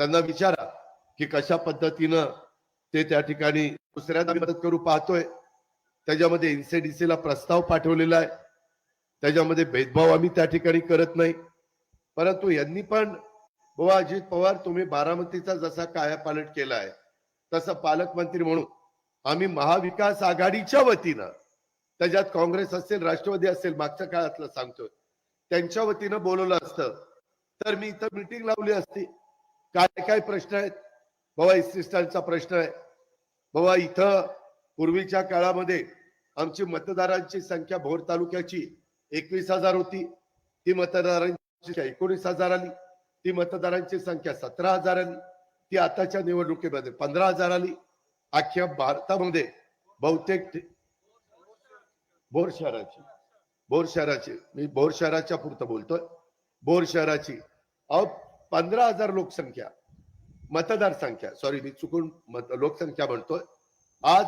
त्यांना विचारा की कशा पद्धतीनं ते त्या ठिकाणी दुसऱ्यांना मदत करू पाहतोय. त्याच्यामध्ये एनसीडीसीला ला प्रस्ताव पाठवलेला आहे. त्याच्यामध्ये भेदभाव आम्ही त्या ठिकाणी करत नाही. परंतु यांनी पण बाबा अजित पवार तुम्ही बारामतीचा जसा कायापालट केलाय तसं पालकमंत्री म्हणून आम्ही महाविकास आघाडीच्या वतीनं त्याच्यात काँग्रेस असेल राष्ट्रवादी असेल मागच्या काळातलं सांगतोय त्यांच्या वतीनं बोलवलं असतं. तर मी इथं मिटिंग लावली असती. काय काय प्रश्न आहेत? बाबा इस्टिस्टांचा प्रश्न आहे. बाबा इथं पूर्वीच्या काळामध्ये आमची मतदारांची संख्या भोर तालुक्याची एकवीस हजार होती. ती मतदारांची एकोणीस हजार आली. ती मतदारांची संख्या सतरा हजार आली. ती आताच्या निवडणुकीमध्ये पंधरा हजार आली. अख्ख्या भारतामध्ये बहुतेक भोर शहराची. भोर शहराची. मी भोर शहराच्या पुरतं बोलतोय. भोर शहराची. अहो पंधरा हजार लोकसंख्या मतदार संख्या सॉरी मी चुकून मत- लोकसंख्या म्हणतोय. आज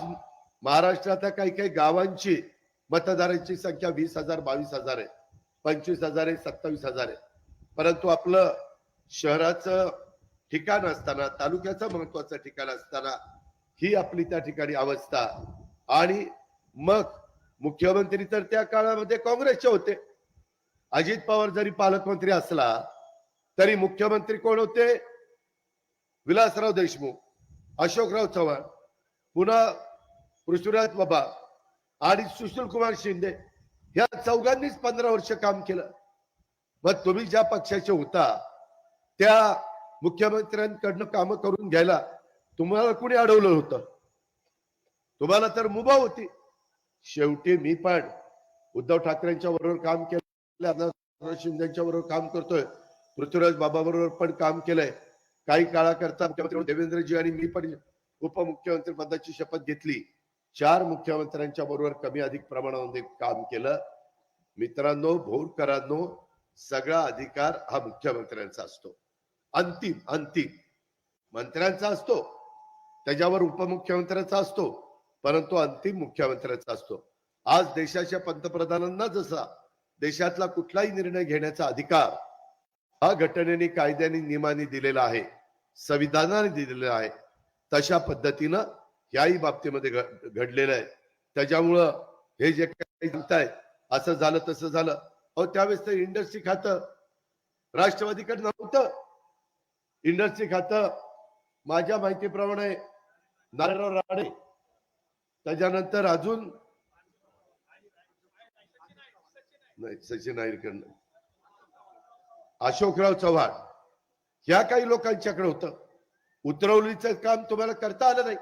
महाराष्ट्रातल्या काही काही गावांची मतदारांची संख्या वीस हजार बावीस हजार आहे. पंचवीस हजार आहे सत्तावीस हजार आहे. परंतु आपलं शहराचं ठिकाण असताना तालुक्याचं महत्वाचं ठिकाण असताना ही आपली त्या ठिकाणी अवस्था. आणि मग मुख्यमंत्री तर त्या काळामध्ये काँग्रेसचे होते. अजित पवार जरी पालकमंत्री असला तरी मुख्यमंत्री कोण होते? विलासराव देशमुख अशोकराव चव्हाण पुन्हा पृथ्वीराज बाबा आणि सुशील कुमार शिंदे. या चौघांनीच पंधरा वर्ष काम केलं. मग तुम्ही ज्या पक्षाचे होता त्या मुख्यमंत्र्यांकडनं काम करून घ्यायला तुम्हाला कुणी अडवलं होतं? तुम्हाला तर मुभा होती. शेवटी मी पण उद्धव ठाकरेंच्या बरोबर काम केलं शिंदेच्या बरोबर काम करतोय. पृथ्वीराज बाबा बरोबर पण काम केलंय. काही काळाकरता मुख्यमंत्री देवेंद्रजी आणि मी पण उपमुख्यमंत्री पदाची शपथ घेतली. चार मुख्यमंत्र्यांच्या बरोबर कमी अधिक प्रमाणामध्ये काम केलं. मित्रांनो भोरकरांनो सगळा अधिकार हा मुख्यमंत्र्यांचा असतो. अंतिम अंतिम मंत्र्यांचा असतो. त्याच्यावर उपमुख्यमंत्र्यांचा असतो. परंतु अंतिम मुख्यमंत्र्यांचा असतो. आज देशाच्या पंतप्रधानांना जसा देशातला कुठलाही निर्णय घेण्याचा अधिकार हा घटनेने कायद्याने नियमाने दिलेला आहे संविधानाने दिलेला आहे. तशा पद्धतीनं याही बाबतीमध्ये घडलेलं आहे. त्याच्यामुळं हे जे काही सांगताय असं झालं तसं झालं. अहो त्यावेळेस तर इंडस्ट्री खातं राष्ट्रवादीकडे नव्हतं. इंडस्ट्री खातं माझ्या माहितीप्रमाणे नारायणराव राणे त्याच्यानंतर अजून नाही सचिन नाईरकडनं अशोकराव चव्हाण ह्या काही लोकांच्याकडे होतं. उतरवलीचं काम तुम्हाला करता आलं नाही.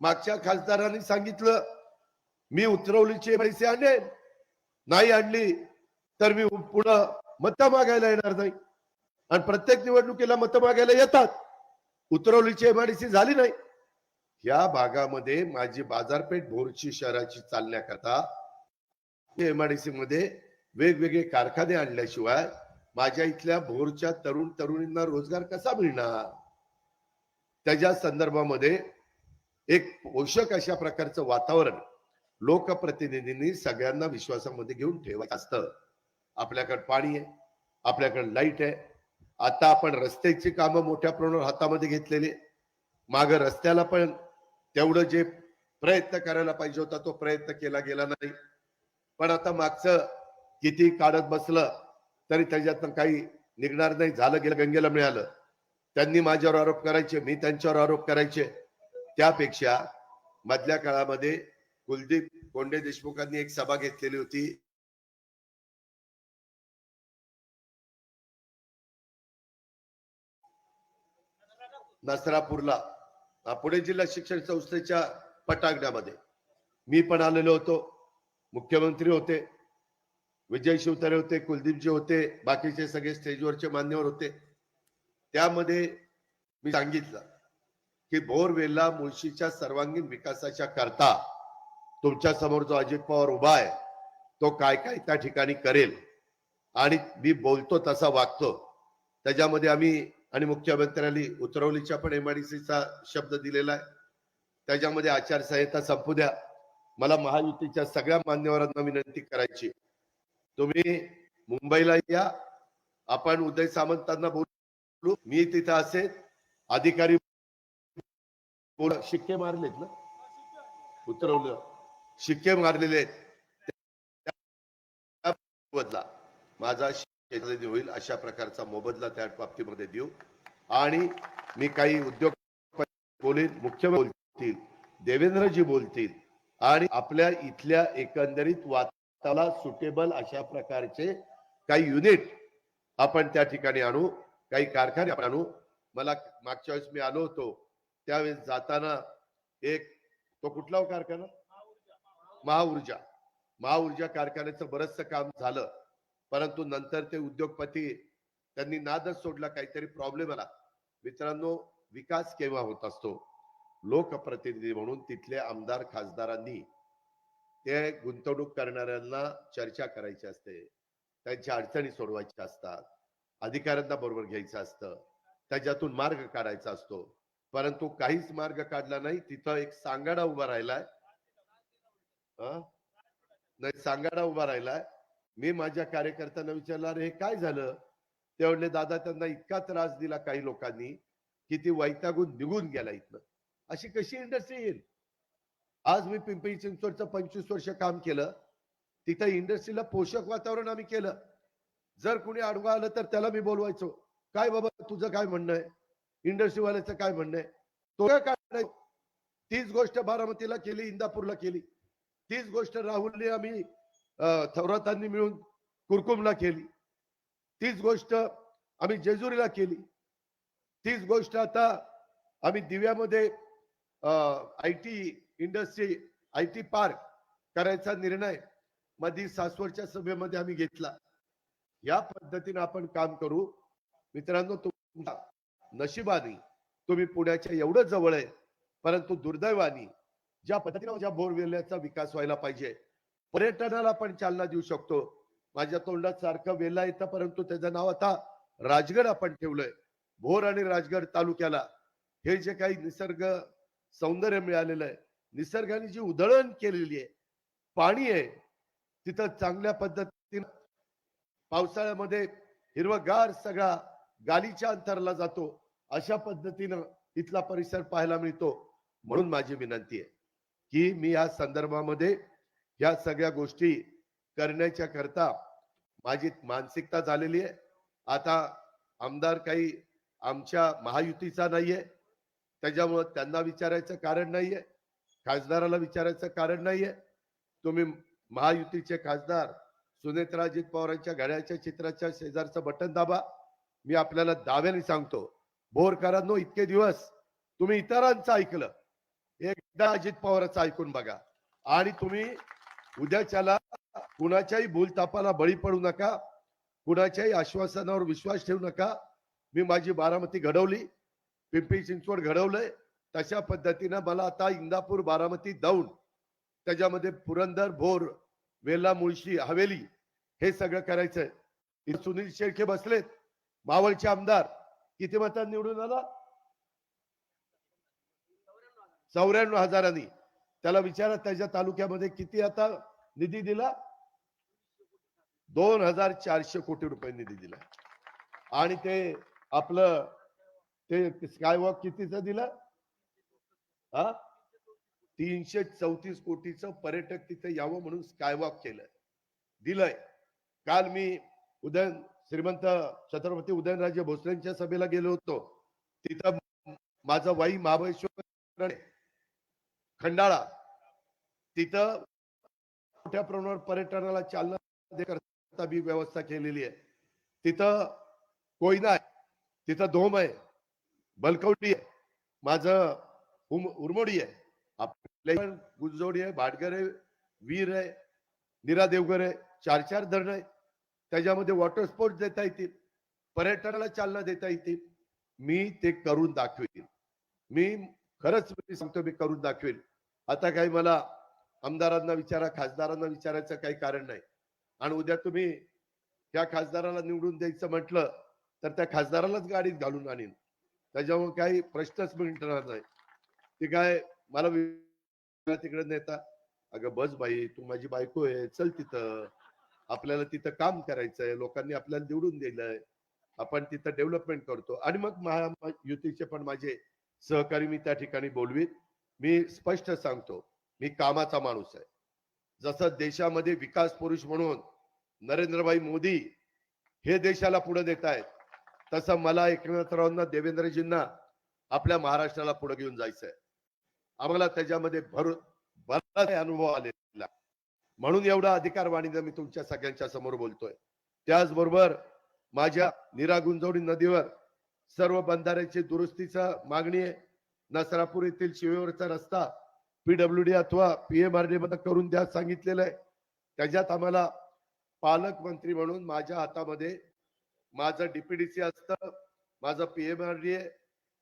मागच्या खासदारांनी सांगितलं मी उतरवलीचे पैसे आणेन नाही आणली तर मी पुढं मतं मागायला येणार नाही. आणि प्रत्येक निवडणुकीला मतं मागायला येतात. उतरवलीची एमआयडीसी झाली नाही. या भागामध्ये माझी बाजारपेठ भोरची शहराची चालण्याकरता एमआयडीसी मध्ये वेगवेगळे कारखाने आणल्याशिवाय माझ्या इथल्या भोरच्या तरुण तरुणींना रोजगार कसा मिळणार? त्याच्या संदर्भामध्ये एक पोषक अशा प्रकारचं वातावरण लोकप्रतिनिधींनी सगळ्यांना विश्वासामध्ये घेऊन ठेवायचं असतं. आपल्याकडे पाणी आहे आपल्याकडे लाइट आहे. आता आपण रस्त्याची कामं मोठ्या प्रमाणावर हातामध्ये घेतलेली माग रस्त्याला पण तेवढं जे प्रयत्न करायला पाहिजे होता तो प्रयत्न केला गेला नाही. पण आता मागचं किती काढत बसलं तरी त्याच्यातनं काही निघणार नाही. झालं गेलं गंगेला मिळालं. त्यांनी माझ्यावर आरोप करायचे मी त्यांच्यावर आरोप करायचे. त्यापेक्षा मधल्या काळामध्ये कुलदीप कोंडे देशमुखांनी एक सभा घेतलेली होती. नसरापूरला पुणे जिल्हा शिक्षण संस्थेच्या पटांगणामध्ये. मी पण आलेलो होतो. मुख्यमंत्री होते. विजय शिवतारे होते कुलदीपजी होते बाकीचे सगळे स्टेजवरचे मान्यवर होते. त्यामध्ये मी सांगितलं की बोरवेलला मुळशीच्या सर्वांगीण विकासाच्या करता तुमच्यासमोर जो अजित पवार उभा आहे तो काय काय त्या ठिकाणी करेल आणि मी बोलतो तसा वागतो. त्याच्यामध्ये आम्ही आणि मुख्यमंत्र्यांनी उतरवलीच्या पण एमआयडीसीचा शब्द दिलेला आहे. त्याच्यामध्ये आचारसंहिता संपू द्या. मला महायुतीच्या सगळ्या मान्यवरांना विनंती करायची. तुम्ही मुंबईला या. आपण उदय सामंतांना बोलू. बोलू मी तिथं असेल. अधिकारी शिक्के मारलेत ना? उतरवलं. शिक्के मारलेले मोबदला. माझा शेतकरी होईल अशा प्रकारचा मोबदला त्या बाबतीमध्ये देऊ. आणि मी काही उद्योग बोलीन. मुख्य बोलतील. देवेंद्रजी बोलतील. आणि आपल्या इथल्या एकंदरीत त्याला सुटेबल अशा प्रकारचे काही युनिट आपण त्या ठिकाणी आणू काही कारखाने आपण आणू. मला मागच्या वेळेस मी आलो होतो त्यावेळेस जाताना एक तो कुठला हो कारखाना? महाऊर्जा. महाऊर्जा कारखान्याचं बरंचसं काम झालं परंतु नंतर ते उद्योगपती त्यांनी नादच सोडला काहीतरी प्रॉब्लेम आला. मित्रांनो विकास केव्हा होत असतो? लोकप्रतिनिधी म्हणून तिथले आमदार खासदारांनी ते गुंतवणूक करणाऱ्यांना चर्चा करायची असते. त्यांच्या अडचणी सोडवायच्या असतात. अधिकाऱ्यांना बरोबर घ्यायचं असतं. त्याच्यातून मार्ग काढायचा असतो. परंतु काहीच मार्ग काढला नाही तिथं एक सांगाडा उभा राहिलाय. नाही सांगाडा उभा राहिलाय. मी माझ्या कार्यकर्त्यांना विचारलं अरे हे काय झालं? ते म्हणले दादा त्यांना इतका त्रास दिला काही लोकांनी की ती वैतागून निघून गेला इथनं. अशी कशी इंडस्ट्री येईल? आज मी पिंपरी चिंचवडचं पंचवीस वर्ष काम केलं. तिथं इंडस्ट्रीला पोषक वातावरण आम्ही केलं. जर कुणी आडवा आलं तर त्याला मी बोलवायचो. काय बाबा तुझं काय म्हणणं आहे? इंडस्ट्रीवाल्याचं काय म्हणणं आहे? तो काय काय तीच गोष्ट बारामतीला केली इंदापूरला केली. तीच गोष्ट राहुलने आम्ही थोरातांनी मिळून कुरकुमला केली. तीच गोष्ट आम्ही जेजुरीला केली. तीच गोष्ट आता आम्ही दिव्यामध्ये I T industry I T park करायचा निर्णय मधी सासवडच्या सभेमध्ये आम्ही घेतला. या पद्धतीने आपण काम करू. मित्रांनो तुमच्या नशिबाने तुम्ही पुण्याच्या एवढं जवळ आहे परंतु दुर्दैवाने ज्या पद्धतीने ज्या बोरवेल्याचा विकास व्हायला पाहिजे पर्यटनाला आपण चालना देऊ शकतो. माझ्या तोंडात सारखं वेल्ला येतं परंतु त्याचं नाव आता राजगड आपण ठेवलंय. भोर आणि राजगड तालुक्याला हे जे काही निसर्ग सौंदर्य मिळालेलं आहे निसर्गाने जी उधळण केलेली आहे पाणी आहे तिथं चांगल्या पद्धतीने पावसाळ्यामध्ये हिरवगार सगळा गालीच्या अंतरला जातो अशा पद्धतीनं इथला परिसर पाहायला मिळतो. म्हणून माझी विनंती आहे की मी या संदर्भामध्ये या सगळ्या गोष्टी करण्याच्या करता माझी मानसिकता झालेली आहे. आता आमदार काही आमच्या महायुतीचा नाहीये त्याच्यामुळं त्यांना विचारायचं कारण नाहीये. खासदाराला विचारायचं कारण नाहीये. तुम्ही महायुतीचे खासदार सुनेत्राजित पवारांच्या घड्याच्या चित्राच्या शेजारचं बटन दाबा. मी आपल्याला दाव्याने सांगतो बोरकरांनो इतके दिवस. तुम्ही इतरांचं ऐकलं. एकदा अजित पवारांचं ऐकून बघा. आणि तुम्ही उद्याच्याला कुणाच्याही भूलतापाला बळी पडू नका. कुणाच्याही आश्वासनावर विश्वास ठेवू नका. मी माझी बारामती घडवली. पिंपरी चिंचवड घडवलंय. तशा पद्धतीनं मला आता इंदापूर बारामती दौंड त्याच्यामध्ये पुरंदर भोर वेला मुळशी हवेली हे सगळं करायचंय. सुनील शेळके बसलेत मावळचे आमदार. किती मतात निवडून आला? चौऱ्याण्णव हजारांनी. त्याला विचारा त्याच्या तालुक्यामध्ये किती आता निधी दिला? दोन हजार चारशे कोटी रुपये निधी दिला. आणि ते आपलं ते स्कायवॉक कितीचं दिलं? हा? तीनशे चौतीस कोटीचं पर्यटक तिथे यावं म्हणून स्कायवॉक केलं दिलंय. काल मी उदयन श्रीमंत छत्रपती उदयनराजे भोसलेंच्या सभेला गेलो होतो. तिथं माझा वाई महाबळेश्वर खंडाळा. तिथं मोठ्या प्रमाणावर पर्यटनाला चालना देण्याकरता बी व्यवस्था केलेली आहे. तिथं कोयना आहे. तिथं धोम आहे. बलकवडी आहे. माझं उर्मोडी आहे. आपल्या गुजोडी आहे भाटगर आहे वीर आहे निरा देवगर आहे चार चार धरण आहे. त्याच्यामध्ये वॉटर स्पोर्ट्स देता येतील पर्यटनाला चालना देता येतील. मी ते करून दाखवेल. मी खरंच मी सांगतो मी करून दाखवेल. आता काही मला आमदारांना विचारा खासदारांना विचारायचं काही कारण नाही. आणि उद्या तुम्ही त्या खासदाराला निवडून द्यायचं म्हटलं तर त्या खासदारालाच गाडीत घालून आणीन. त्याच्यामुळे काही प्रश्नच मिळणार नाही. ते काय मला तिकडे नेता अगं बस बाई तू माझी बायको आहे चल तिथं. आपल्याला तिथं काम करायचंय लोकांनी आपल्याला निवडून दिलंय. आपण तिथं डेव्हलपमेंट करतो. आणि मग महा युतीचे पण माझे सहकारी मी त्या ठिकाणी बोलवीत. मी स्पष्ट सांगतो मी कामाचा माणूस आहे. जसं देशामध्ये विकास पुरुष म्हणून नरेंद्रभाई मोदी हे देशाला पुढे देत आहेत तसं मला एकनाथरावांना देवेंद्रजींना आपल्या महाराष्ट्राला पुढे घेऊन जायचंय. आम्हाला त्याच्यामध्ये भर बराच अनुभव आलेला. म्हणून एवढा अधिकार वाणीनं मी तुमच्या सगळ्यांच्या समोर बोलतोय. त्याचबरोबर माझ्या निरा गुंजवडी नदीवर सर्व बंधाऱ्याची दुरुस्तीचा मागणी आहे. नसरापूर येथील शिवेवरचा रस्ता पीडब्ल्यू डी अथवा पीएमआरडी मध्ये करून द्या सांगितलेलं आहे. त्याच्यात आम्हाला पालकमंत्री म्हणून माझ्या हातामध्ये माझं डीपीडीसी असतं माझं पीएमआरडी आहे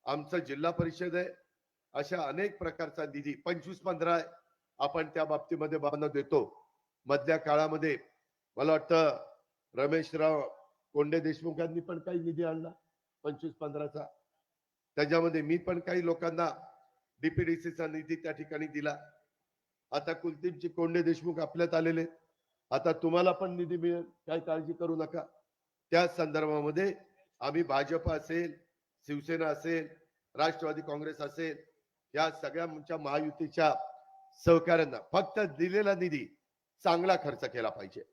आमचं जिल्हा परिषद आहे. अशा अनेक प्रकारचा निधी पंचवीस पंधरा आहे आपण त्या बाबतीमध्ये बाबांना देतो. मधल्या काळामध्ये मला वाटतं रमेशराव कोंडे देशमुख यांनी पण काही निधी आणला पंचवीस पंधराचा. त्याच्यामध्ये मी पण काही लोकांना डीपीडीसीचा निधी त्या ठिकाणी दिला. आता कुलदीपजी कोंडे देशमुख आपल्यात आलेले. आता तुम्हाला पण निधी मिळेल काही काळजी करू नका. त्या संदर्भामध्ये आम्ही भाजप असेल शिवसेना असेल राष्ट्रवादी काँग्रेस असेल या सगळ्या महायुतीच्या सहकार्यांना फक्त दिलेला निधी चांगला खर्च केला पाहिजे.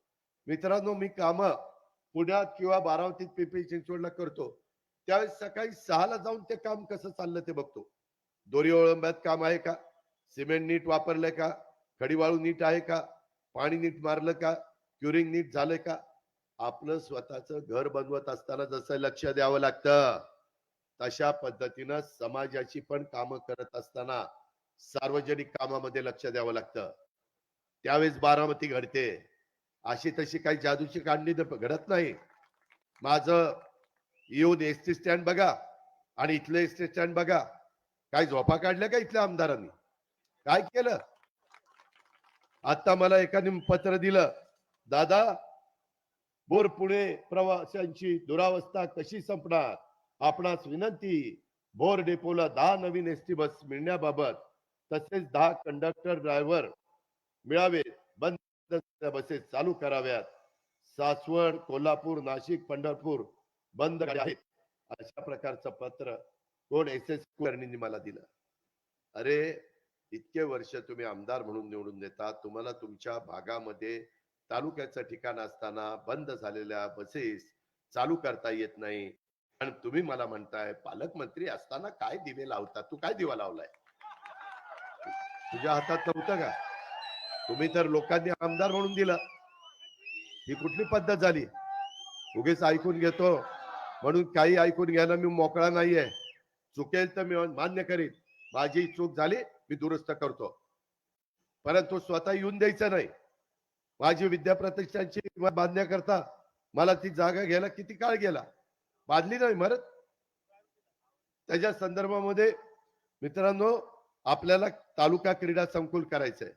मित्रांनो मी काम पुण्यात किंवा बारावतीत पिंपरी चिंचवडला करतो. त्यावेळेस सकाळी सहाला जाऊन ते काम कसं चाललं ते बघतो. दोरी ओळंब्यात काम आहे का? सिमेंट नीट वापरलंय का? खडीवाळू नीट आहे का? पाणी नीट मारलं का? क्युरिंग नीट झालंय का? आपलं स्वतःच घर बनवत असताना जसं लक्ष द्यावं लागतं. तशा पद्धतीनं समाजाची पण कामं करत असताना सार्वजनिक कामामध्ये लक्ष द्यावं लागतं. त्यावेळेस बारामती घडते. अशी तशी काही जादूची काढणी तर घडत नाही. माझं येऊन एस टी स्टँड बघा आणि इथलं एस टी स्टँड बघा. काय झोपा काढल्या का इथल्या आमदारांनी? काय केलं? आता मला एकाने पत्र दिलं दादा बोर पुणे प्रवाशांची दुरावस्था कशी संपणार? आपणास विनंती भोर डेपोला दहा नवीन एस टी बस मिळण्याबाबत तसेच दहा कंडक्टर ड्रायव्हर मिळावे बंद बसेस चालू कराव्यात. सासवड कोल्हापूर नाशिक पंढरपूर बंद आहेत. अशा प्रकारचं पत्र कोण एस एस कुलकर्णींनी मला दिलं. अरे इतके वर्ष तुम्ही आमदार म्हणून निवडून देता. तुम्हाला तुमच्या भागामध्ये तालुक्याचं ठिकाण असताना बंद झालेल्या बसेस चालू करता येत नाही. आणि तुम्ही मला म्हणताय पालकमंत्री असताना काय दिवे लावता तू काय दिवा लावलाय? तुझ्या हातात नव्हतं का? तुम्ही तर लोकांनी आमदार म्हणून दिला. ही कुठली पद्धत झाली? उगेच ऐकून घेतो. म्हणून काही ऐकून घ्यायला मी मोकळा नाहीये. चुकेल तर मी मान्य करीन. माझी चूक झाली मी दुरुस्त करतो. परंतु स्वतः येऊन द्यायचं नाही. माझी विद्याप्रतिष्ठानची बांधण्याकरता मला ती जागा घ्यायला किती काळ गेला? बांधली नाही मरत. त्याच्या संदर्भामध्ये मित्रांनो आपल्याला तालुका क्रीडा संकुल करायचंय.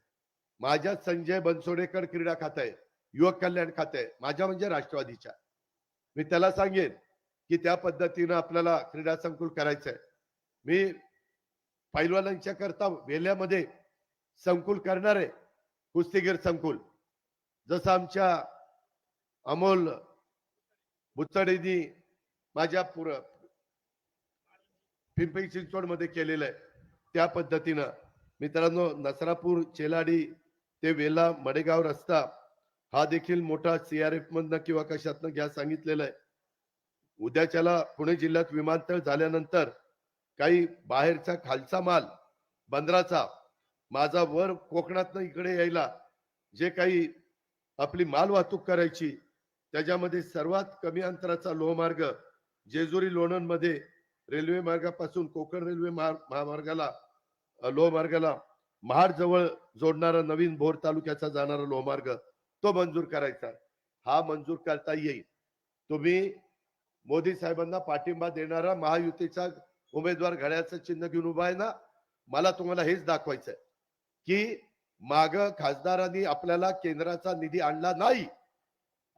माझ्या संजय बनसोडेकर क्रीडा खात आहे युवक कल्याण खात आहे माझ्या म्हणजे राष्ट्रवादीच्या. मी त्याला सांगेन की त्या पद्धतीनं आपल्याला क्रीडा संकुल करायचंय. मी पैलवानांच्या करता वेल्यामध्ये संकुल करणार आहे कुस्तीगीर संकुल. जसं आमच्या अमोल बुचडेनी माझ्या पुर पिंपरी चिंचवडमध्ये केलेलं आहे. त्या पद्धतीनं मित्रांनो नसरापूर चेलाडी ते वेला मडेगाव रस्ता हा देखील मोठा सीआरएफ मधनं किंवा कशातनं घ्या सांगितलेलं आहे. उद्याच्याला पुणे जिल्ह्यात विमानतळ झाल्यानंतर काही बाहेरचा खालचा माल बंदराचा माझा वर कोकणातनं इकडे यायला जे काही आपली माल वाहतूक करायची त्याच्यामध्ये सर्वात कमी अंतराचा लोहमार्ग जेजुरी लोणंदमध्ये रेल्वे मार्गापासून कोकण रेल्वे महामार्गाला लोह लोहमार्गाला महाड जवळ जोडणारा नवीन भोर तालुक्याचा जाणारा लोहमार्ग तो मंजूर करायचा. हा मंजूर करता येईल. तुम्ही मोदी साहेबांना पाठिंबा देणारा महायुतीचा उमेदवार घड्याचं चिन्ह घेऊन उभा आहे ना मला तुम्हाला हेच दाखवायचंय की माग खासदारांनी आपल्याला केंद्राचा निधी आणला नाही.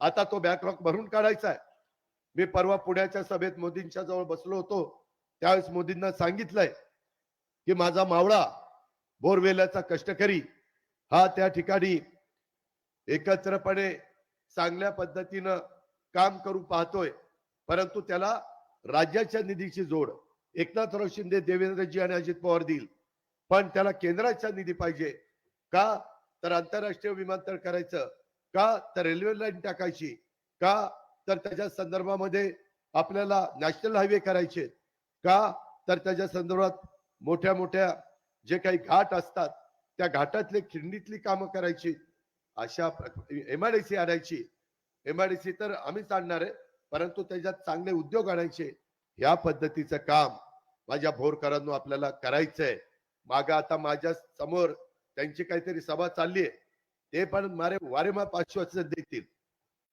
आता तो बॅकलॉग भरून काढायचा आहे. मी परवा पुण्याच्या सभेत मोदींच्या जवळ बसलो होतो. त्यावेळेस मोदींना सांगितलंय की माझा मावळा बोरवेल्याचा कष्टकरी हा त्या ठिकाणी एकत्रपणे चांगल्या पद्धतीनं काम करू पाहतोय. परंतु त्याला राज्याच्या निधीची जोड एकनाथराव शिंदे देवेंद्रजी आणि अजित पवार देईल. पण त्याला केंद्राचा निधी पाहिजे. का तर आंतरराष्ट्रीय विमानतळ करायचं? का तर रेल्वे लाईन टाकायची? का तर त्याच्या संदर्भामध्ये आपल्याला नॅशनल हायवे करायचे का? तर त्याच्या संदर्भात मोठ्या मोठ्या जे काही घाट असतात त्या घाटातले खिंडीतली कामं करायची. अशा एमआयडीसी आणायची. एमआयडीसी तर आम्हीच आणणार आहे परंतु त्याच्यात चांगले उद्योग आणायचे. या पद्धतीचं काम माझ्या भोरकरांनो आपल्याला करायचंय. माग आता माझ्यासमोर त्यांची काहीतरी सभा चालली आहे. ते पण मारे वारेमा आश्वासन देतील.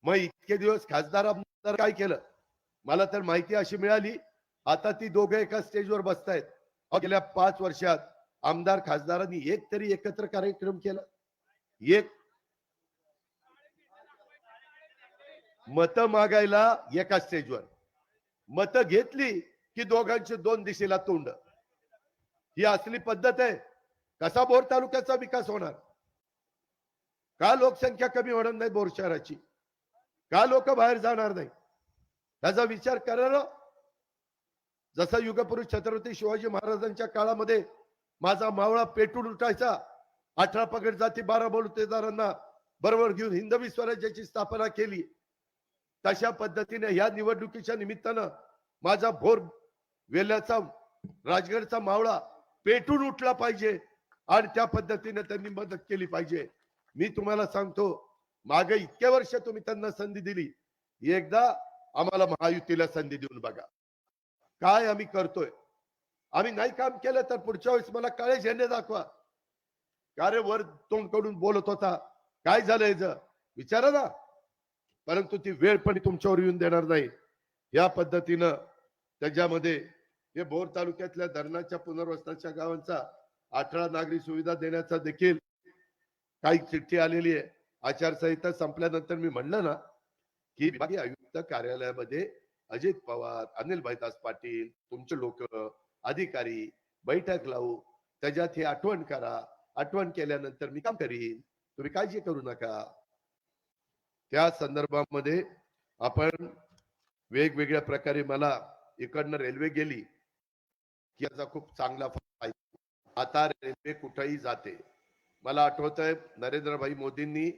मग इतके दिवस खासदार आमदार काय केलं? मला तर माहिती अशी मिळाली आता ती दोघं एका स्टेजवर बसतायत. गेल्या पाच वर्षात आमदार खासदारांनी एक तरी एकत्र कार्यक्रम केला. एक मत मागायला एका स्टेजवर. मत घेतली की दोघांची दोन दिशेला तोंड. ही असली पद्धत आहे. कसा बोर तालुक्याचा विकास होणार? का लोकसंख्या कमी होणार नाही बोर शहराची? का लोक बाहेर जाणार नाही त्याचा विचार करा ना. जसा युगपुरुष छत्रपती शिवाजी महाराजांच्या काळामध्ये माझा मावळा पेटून उठायचा अठरा पगड जाती बारा बलुतेदारांना बरोबर घेऊन हिंदवी स्वराज्याची स्थापना केली तशा पद्धतीने या निवडणुकीच्या निमित्तानं माझा भोर वेल्याचा राजगडचा मावळा पेटून उठला पाहिजे आणि त्या पद्धतीने त्यांनी मदत केली पाहिजे मी तुम्हाला सांगतो मागे इतक्या वर्ष तुम्ही त्यांना संधी दिली एकदा आम्हाला महायुतीला संधी देऊन बघा. काय आम्ही करतोय? आम्ही नाही काम केलं तर पुढच्या वेळेस मला काळे झेंडे दाखवा. कार्य वर तोंडकडून बोलत होता. काय झालंय विचारा ना. परंतु ती वेळ पण तुमच्यावर येऊन देणार नाही. या पद्धतीनं त्याच्यामध्ये हे भोर तालुक्यातल्या धरणाच्या पुनर्वसनाच्या गावांचा अठरा नागरी सुविधा देण्याचा देखील काही चिठ्ठी आलेली आहे. आचारसंहिता संपल्यानंतर मी म्हणलं ना की विभागीय आयुक्त कार्यालयामध्ये अजित पवार अनिल भाईदास पाटील तुमचे लोक अधिकारी बैठक लावू त्याच्यात हे आठवण करा. आठवण केल्यानंतर मी काम करीन. तुम्ही काळजी करू नका. त्या संदर्भामध्ये आपण वेगवेगळ्या प्रकारे मला इकडनं रेल्वे गेली की याचा खूप चांगला फायदा आता रेल्वे कुठेही जाते. मला आठवत आहे नरेंद्रभाई मोदींनी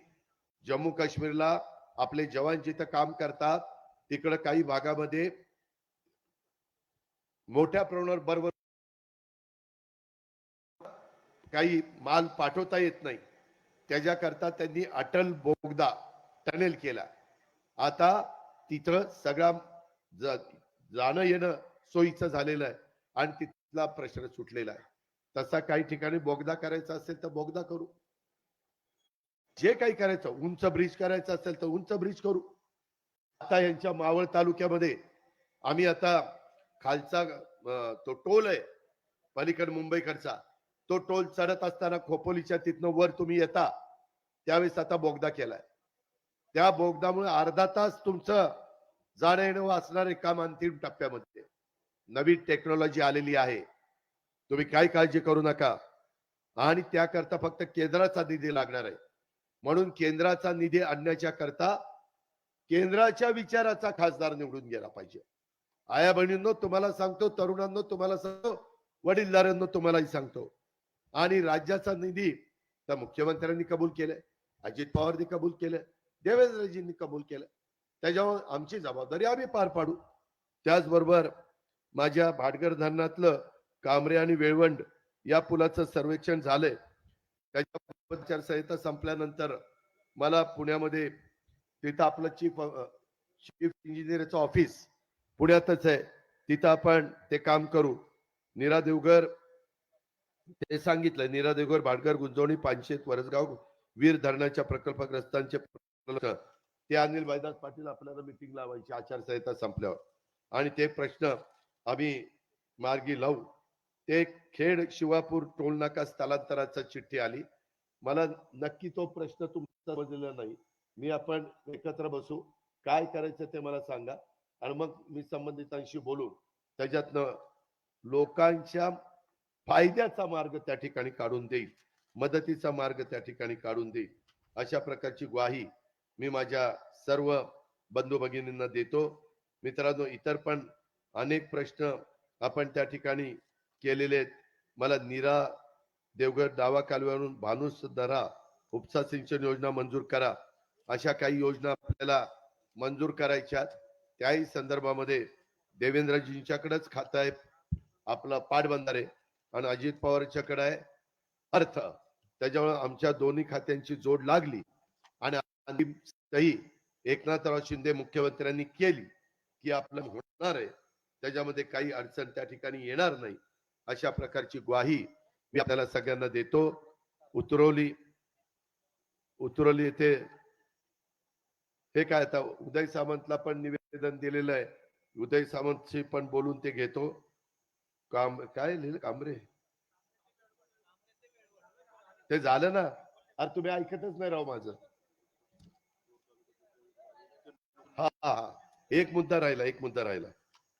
जम्मू काश्मीरला आपले जवान जिथं काम करतात तिकडं काही भागामध्ये मोठ्या प्रमाणावर बरोबर काही माल पाठवता येत नाही. त्याच्याकरता त्यांनी अटल बोगदा टनेल केला. आता तिथं सगळा जाणं येणं सोयीचं झालेलं आहे आणि तिथला प्रश्न सुटलेला आहे. तसा काही ठिकाणी बोगदा करायचा असेल तर बोगदा करू. जे काही करायचं उंच ब्रिज करायचं असेल तर उंच ब्रिज करू. आता यांच्या मावळ तालुक्यामध्ये आम्ही आता खालचा तो टोल आहे पलीकड मुंबईकडचा. तो टोल चढत असताना खोपोलीच्या तिथनं वर तुम्ही येता त्यावेळेस आता बोगदा केलाय. त्या बोगदामुळे अर्धा तास तुमचं जाणं येणं वाचणारे काम अंतिम टप्प्यामध्ये. नवीन टेक्नॉलॉजी आलेली आहे. तुम्ही काय काळजी करू नका. आणि त्याकरता फक्त केंद्राचा निधी लागणार आहे. म्हणून केंद्राचा निधी आणण्याच्या करता केंद्राच्या विचाराचा खासदार निवडून गेला पाहिजे. आया बहिणींनो तुम्हाला सांगतो तरुणांनो तुम्हाला सांगतो वडीलधाऱ्यांनो तुम्हालाही सांगतो. आणि राज्याचा निधी तर मुख्यमंत्र्यांनी कबूल केलाय अजित पवारनी कबूल केलंय देवेंद्रजींनी कबूल केलं त्याच्यामुळे आमची जबाबदारी आम्ही पार पाडू. त्याचबरोबर माझ्या भाटगर धरणातलं कामरे आणि वेळवंड या पुलाचं सर्वेक्षण झालंय. त्याच्या आचारसंहिता संपल्यानंतर मला पुण्यामध्ये तिथं आपलं चीफ चीफ इंजिनियरचं ऑफिस पुण्यातच आहे. तिथं आपण ते काम करू. नीरा देवघर ते सांगितलं नीरा देवघर भाटगर गुंजवणी पानशेत वरसगाव वीर धरणाच्या प्रकल्पग्रस्तांचे ते अनिल भाईदास पाटील आपल्याला मिटिंग लावायची. आचारसंहिता संपल्यावर. आणि ते प्रश्न आम्ही मार्गी लावू. ते खेड शिवापूर टोलनाका स्थलांतराचा चिठ्ठी आली. मला नक्की तो प्रश्न तुमचा समजलेला नाही. मी आपण एकत्र बसू. काय करायचं ते मला सांगा. आणि मग मी संबंधितांशी बोलून त्याच्यातनं लोकांच्या फायद्याचा मार्ग त्या ठिकाणी काढून देईल. मदतीचा मार्ग त्या ठिकाणी काढून देईल. अशा प्रकारची ग्वाही मी माझ्या सर्व बंधू भगिनींना देतो. मित्रांनो इतर पण अनेक प्रश्न आपण त्या ठिकाणी केलेले आहेत. मला नीरा देवगड दावा कालव्यावरून भानुस दरा उपसा सिंचन योजना मंजूर करा. अशा काही योजना आपल्याला मंजूर करायच्या त्याही संदर्भामध्ये देवेंद्रजींच्याकडेच खातं आहे आपलं पाटबंधारे आणि अजित पवारच्याकडे आहे. अर्थ. त्याच्यामुळे आमच्या दोन्ही खात्यांची जोड लागली आणि अंतिम सही एकनाथराव शिंदे मुख्यमंत्र्यांनी केली की आपलं होणार आहे. त्याच्यामध्ये काही अडचण त्या ठिकाणी येणार नाही. अशा प्रकारची ग्वाही मी आपल्याला सगळ्यांना देतो. उतरवली. उतरवली येथे. हे काय आता उदय सामंतला पण निवेदन दिलेलं आहे. उदय सामंतशी पण बोलून ते घेतो. काम काय लिहिलं? कांबरे. ते झालं ना. अरे तुम्ही ऐकतच नाही राव माझं. हा हा हा. एक मुद्दा राहिला एक मुद्दा राहिला.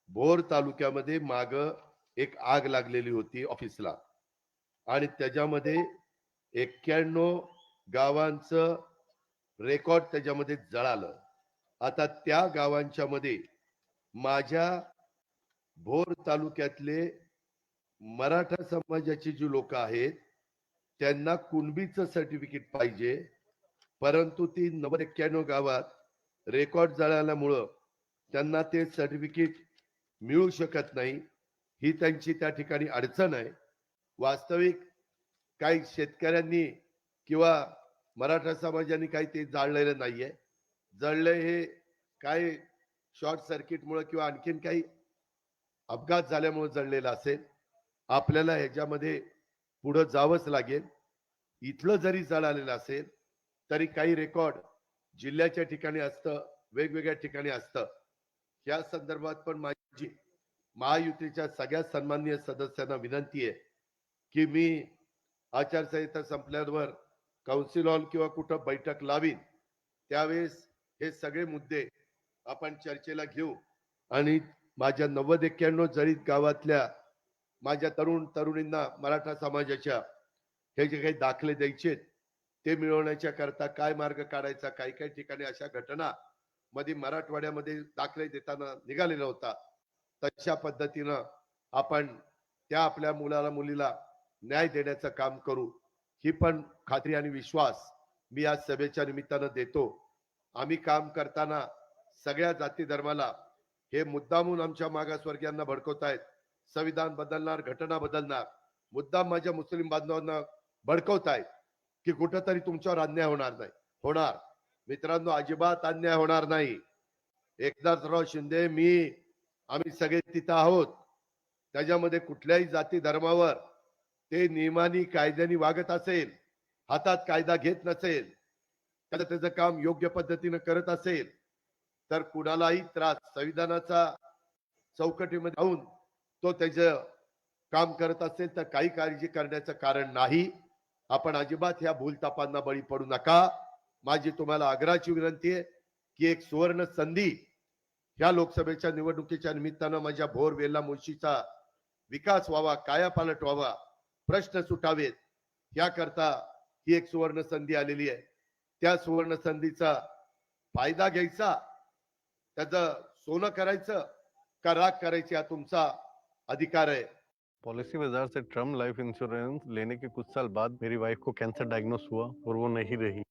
भोर तालुक्यामध्ये माग एक आग लागलेली होती ऑफिसला आणि त्याच्यामध्ये एक्क्याण्णव गावांचं रेकॉर्ड त्याच्यामध्ये जळालं. आता त्या गावांच्या मध्ये माझ्या भोर तालुक्यातले मराठा समाजाची जी लोक आहेत त्यांना कुणबीचं सर्टिफिकेट पाहिजे परंतु ती नव्वद एक्क्याण्णव गावात रेकॉर्ड जळाल्यामुळं त्यांना ते सर्टिफिकेट मिळू शकत नाही. ही त्यांची त्या ठिकाणी अडचण आहे. वास्तविक काही शेतकऱ्यांनी किंवा मराठा समाजाने काही ते जाळलेलं नाहीये. जळले हे काही शॉर्ट सर्किटमुळे किंवा आणखीन काही अपघात झाल्यामुळे जळलेलं असेल. आपल्याला ह्याच्यामध्ये पुढं जावंच लागेल. इथलं जरी जळालेलं असेल तरी काही रेकॉर्ड जिल्ह्याच्या ठिकाणी असतं वेगवेगळ्या ठिकाणी असतं. या संदर्भात पण माझी महायुतीच्या सगळ्या सन्माननीय सदस्यांना विनंती आहे की मी आचारसंहिता संपल्यावर कौन्सिल हॉल किंवा कुठं बैठक लावीन त्यावेळेस हे सगळे मुद्दे आपण चर्चेला घेऊ. आणि माझ्या नव्वद एक्क्याण्णव जळीत गावातल्या माझ्या तरुण तरुणींना मराठा समाजाच्या हे जे काही दाखले द्यायचे ते मिळवण्याच्या करता काय मार्ग काढायचा काही काही ठिकाणी अशा घटना मध्ये मराठवाड्यामध्ये दाखले देताना निघालेला होता. तशा पद्धतीनं आपण त्या आपल्या मुलाला मुलीला न्याय देण्याचं काम करू ही पण खात्री आणि विश्वास मी आज सभेच्या निमित्तानं देतो. आम्ही काम करताना सगळ्या जाती धर्माला हे मुद्दामून आमच्या मागासवर्गीयांना भडकवतायत. संविधान बदलणार घटना बदलणार मुद्दाम माझ्या मुस्लिम बांधवांना भडकवतायत की कुठंतरी तुमच्यावर अन्याय होणार नाही. होणार. मित्रांनो अजिबात अन्याय होणार नाही. एकनाथराव शिंदे मी आम्ही सगळे तिथं आहोत. त्याच्यामध्ये कुठल्याही जाती धर्मावर ते नियमानी कायद्याने वागत असेल हातात कायदा घेत नसेल त्याला त्याचं काम योग्य पद्धतीनं करत असेल तर कुणालाही त्रास संविधानाचा चौकटीमध्ये राहून तो त्याचं काम करत असेल तर काही काळजी करण्याचं कारण नाही. आपण अजिबात ह्या भूलतापांना बळी पडू नका. माझी तुम्हाला आग्रहाची विनंती आहे की एक सुवर्ण संधी ह्या लोकसभेच्या निवडणुकीच्या निमित्तानं माझ्या भोर वेल्ला मुळशीचा विकास व्हावा कायापालट व्हावा प्रश्न सुटावेत याकरता ही एक सुवर्ण संधी आलेली आहे. त्या सुवर्ण संधीचा फायदा घ्यायचा त्याचं सोनं करायचं का राग करायची हा तुमचा अधिकार आहे. पॉलिसी बाजार से टर्म लाइफ इंश्योरेंस लेने के कुछ साल बाद मेरी वाइफ को कैंसर डायग्नोस हुआ और वो नहीं रही.